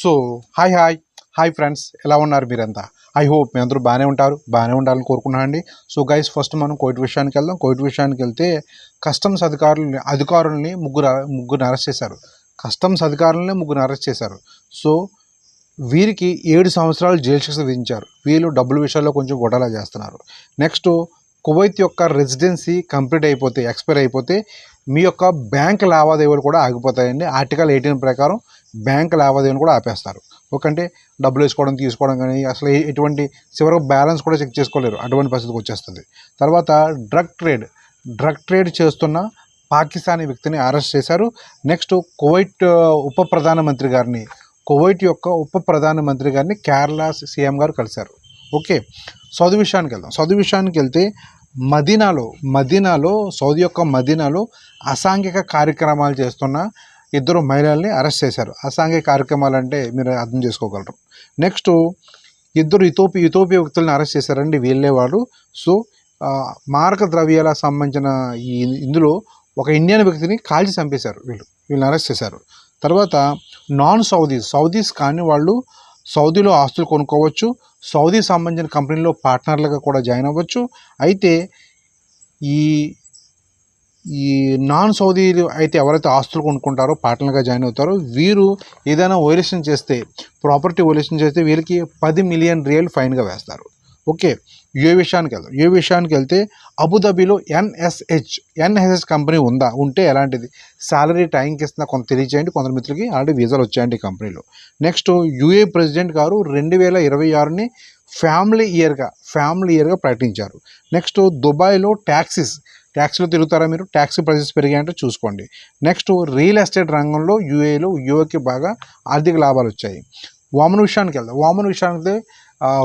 So hi hi. Hi friends ఎలా ఉన్నారు మీరంతా? ఐ హోప్ మీ అందరూ బాగానే ఉంటారు బాగానే ఉండాలని కోరుకున్నాను అండి సో గైస్ ఫస్ట్ మనం కోవిడ్ విషయానికి వెళ్దాం. కోవిడ్ విషయానికి వెళ్తే కస్టమ్స్ అధికారులని అధికారుల్ని ముగ్గురు ముగ్గురు అరెస్ట్ చేశారు. కస్టమ్స్ అధికారులని ముగ్గురు అరెస్ట్ చేశారు. సో వీరికి ఏడు సంవత్సరాలు జైలు శిక్ష విధించారు. వీళ్ళు డబ్బుల విషయాల్లో కొంచెం గొడవలా చేస్తున్నారు. నెక్స్ట్ కువైత్ యొక్క రెసిడెన్సీ కంప్లీట్ అయిపోతే ఎక్స్పైర్ అయిపోతే మీ యొక్క బ్యాంక్ లావాదేవీలు కూడా ఆగిపోతాయండి. ఆర్టికల్ ఎయిటీన్ ప్రకారం బ్యాంక్ లావాదేవీలు కూడా ఆపేస్తారు. ఒకంటే డబ్బులు వేసుకోవడం తీసుకోవడం కానీ అసలు ఏ- ఎటువంటి చివరకు బ్యాలెన్స్ కూడా చెక్ చేసుకోలేరు. అటువంటి పరిస్థితికి వచ్చేస్తుంది. తర్వాత డ్రగ్ ట్రేడ్. డ్రగ్ ట్రేడ్ చేస్తున్న పాకిస్తానీ వ్యక్తిని అరెస్ట్ చేశారు. నెక్స్ట్ కువైట్ ఉప ప్రధానమంత్రి గారిని కువైట్ యొక్క ఉప ప్రధానమంత్రి గారిని కేరళ సీఎం గారు కలిశారు. ఓకే. సౌదీ విషయానికి వెళ్దాం. సౌదీ విషయానికి వెళ్తే మదీనాలో మదీనాలో సౌదీ యొక్క మదీనాలో అసాంఘిక కార్యక్రమాలు చేస్తున్న ఇద్దరు మహిళల్ని అరెస్ట్ చేశారు. అసాంఘిక కార్యక్రమాలు అంటే మీరు అర్థం చేసుకోగలరు. నెక్స్ట్ ఇద్దరు ఇతోపి ఇతోపియా వ్యక్తులను అరెస్ట్ చేశారండి. వీళ్ళే వాళ్ళు సో మారక ద్రవ్యాలకు సంబంధించిన ఈ ఇందులో ఒక ఇండియన్ వ్యక్తిని కాల్చి చంపేశారు వీళ్ళు. వీళ్ళని అరెస్ట్ చేశారు. తర్వాత నాన్ సౌదీస్ సౌదీస్ కానీ వాళ్ళు సౌదీలో ఆస్తులు కొనుక్కోవచ్చు. సౌదీ సంబంధించిన కంపెనీలో పార్ట్నర్లుగా కూడా జాయిన్ అవ్వచ్చు. అయితే ఈ ఈ నాన్ సౌదీలు అయితే ఎవరైతే ఆస్తులు కొనుక్కుంటారో పార్ట్నర్గా జాయిన్ అవుతారో వీరు ఏదైనా వైలేషన్ చేస్తే ప్రాపర్టీ వైలేషన్ చేస్తే వీరికి పది మిలియన్ రియల్ ఫైన్గా వేస్తారు. ఓకే ఏ విషయానికి వెళ్దాం? ఏ విషయానికి వెళ్తే అబుదాబీలో ఎన్ఎస్హెచ్ ఎన్ఎస్హెచ్ కంపెనీ ఉందా? ఉంటే ఎలాంటిది? శాలరీ టైంకి ఇస్తున్నా కొంత తెలియజేయండి. కొందరు మిత్రులకి ఆల్రెడీ వీసాలు వచ్చాయండి ఈ కంపెనీలో. నెక్స్ట్ యూఏ ప్రెసిడెంట్ గారు రెండు వేల ఇరవై ఆరుని ఫ్యామిలీ ఇయర్గా ఫ్యామిలీ ఇయర్గా ప్రకటించారు. నెక్స్ట్ దుబాయ్లో ట్యాక్సీస్ ట్యాక్సీలో తిరుగుతారా మీరు? ట్యాక్సీ ప్రైసెస్ పెరిగాయంటే చూసుకోండి. నెక్స్ట్ రియల్ ఎస్టేట్ రంగంలో యూఏలో యూఏకి బాగా ఆర్థిక లాభాలు వచ్చాయి. వామన్ విషయానికి వెళ్దాం. వామన్ విషయానికి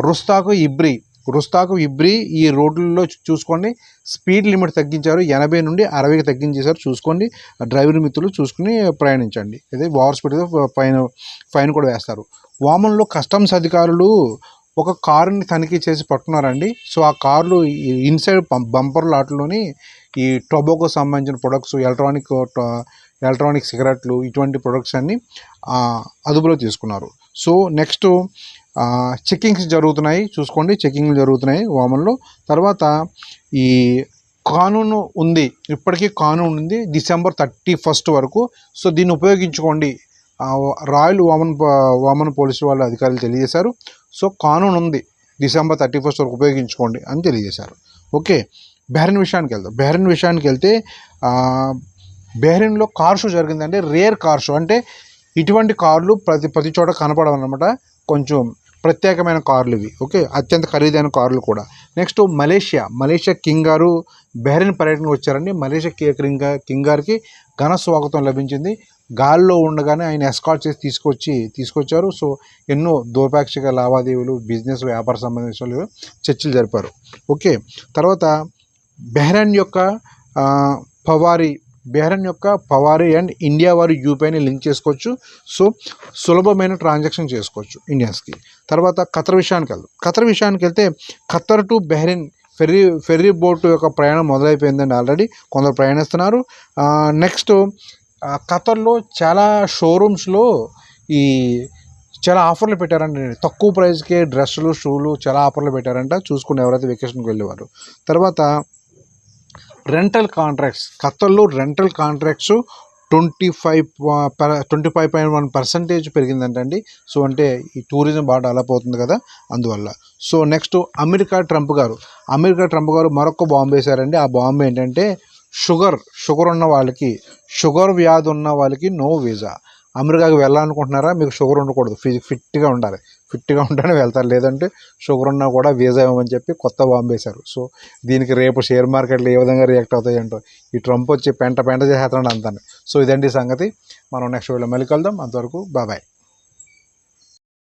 రుస్తాకు ఇబ్రి రుస్తాకు ఇబ్రి ఈ రోడ్లలో చూసుకోండి. స్పీడ్ లిమిట్ తగ్గించారు. ఎనభై నుండి అరవైకి తగ్గించేశారు. చూసుకోండి. డ్రైవర్ మిత్రులు చూసుకుని ప్రయాణించండి. అదే ఓవర్ స్పీడ్ ఫైన్ ఫైన్ కూడా వేస్తారు. వామన్లో కస్టమ్స్ అధికారులు ఒక కారుని తనిఖీ చేసి పట్టుకున్నారండి. సో ఆ కార్లు ఇన్సైడ్ బంపర్ లాట్లోని ఈ టొబాకో సంబంధించిన ప్రొడక్ట్స్ ఎలక్ట్రానిక్ ఎలక్ట్రానిక్ సిగరెట్లు ఇటువంటి ప్రొడక్ట్స్ అన్ని అదుపులో తీసుకున్నారు. సో నెక్స్ట్ చెక్కింగ్స్ జరుగుతున్నాయి. చూసుకోండి చెక్కింగ్లు జరుగుతున్నాయి వామన్లో. తర్వాత ఈ కానూను ఉంది. ఇప్పటికీ కానూన్ ఉంది. డిసెంబర్ థర్టీ ఫస్ట్ వరకు. సో దీన్ని ఉపయోగించుకోండి. రాయల్ వామన్ వామన్ పోలీసు వాళ్ళ అధికారులు తెలియజేశారు. సో కానూన్ ఉంది. డిసెంబర్ థర్టీ ఫస్ట్ వరకు ఉపయోగించుకోండి అని తెలియజేశారు. ఓకే. బెహ్రెన్ విషయానికి వెళ్దాం. బెహ్రెన్ విషయానికి వెళ్తే ఆ, బెహ్రెన్లో కార్ షో జరిగిందంటే రేర్ కార్ షో. అంటే ఇటువంటి కార్లు ప్రతి ప్రతి చోట కనపడవన్నమాట. కొంచెం ప్రత్యేకమైన కార్లు ఇవి ఓకే? అత్యంత ఖరీదైన కార్లు కూడా. Next Malaysia. మలేషియా కింగ్ గారు బెహ్రెన్ పర్యటనకు వచ్చారండి. మలేషియా కింగ్ కింగ్ గారికి ఘన స్వాగతం లభించింది. గాల్లో ఉండగానే ఆయన ఎస్కాట్ చేసి తీసుకొచ్చి తీసుకొచ్చారు. సో ఎన్నో ద్వైపాక్షిక లావాదేవీలు బిజినెస్ వ్యాపార సంబంధించిన చర్చలు జరిపారు. ఓకే? తర్వాత బెహ్రెన్ యొక్క పవారి బెహ్రెన్ యొక్క పవారీ అండ్ ఇండియా వారి యూపీఐని లింక్ చేసుకోవచ్చు. సో సులభమైన ట్రాన్సాక్షన్ చేసుకోవచ్చు ఇండియన్స్కి. తర్వాత ఖతర్ విషయానికి వెళ్దాం. ఖతర్ విషయానికి వెళ్తే Qatar to Bahrain ferry ferry boat యొక్క ప్రయాణం మొదలైపోయిందండి ఆల్రెడీ. కొందరు ప్రయాణిస్తున్నారు. నెక్స్ట్ ఖతర్లో చాలా షోరూమ్స్లో ఈ చాలా ఆఫర్లు పెట్టారండి. తక్కువ ప్రైస్కే డ్రెస్సులు షూలు చాలా ఆఫర్లు పెట్టారంట. చూసుకుని ఎవరైతే వెకేషన్కి వెళ్ళేవారు. తర్వాత rental contracts ఖత్తర్లో rental contracts twenty five twenty five point one percentage పెరిగిందంటండి so అంటే ఈ టూరిజం బాగా డెవలప్ అవుతుంది కదా అందువల్ల. So next America Trump garu. America Trump garu మరొక బాంబు వేశారండి. ఆ బాంబు ఏంటంటే షుగర్ షుగర్ ఉన్న వాళ్ళకి షుగర్ వ్యాధి ఉన్న వాళ్ళకి నో వీసా. అమెరికాకి వెళ్ళాలనుకుంటున్నారా? మీకు షుగర్ ఉండకూడదు. ఫి ఫిట్గా ఉండాలి. ఫిట్గా ఉంటేనే వెళ్తారు. లేదంటే షుగర్ ఉన్నా కూడా వీసా ఇవ్వమని చెప్పి కొత్త బాంబు వేశారు. సో దీనికి రేపు షేర్ మార్కెట్లు ఏ విధంగా రియాక్ట్ అవుతాయంటో ఈ ట్రంప్ వచ్చి పెంట పెంట చేసేస్తాడు అంతాను. సో ఇదండి సంగతి. మనం నెక్స్ట్ వీడియో మళ్ళీ కలుద్దాం. అంతవరకు బాబాయ్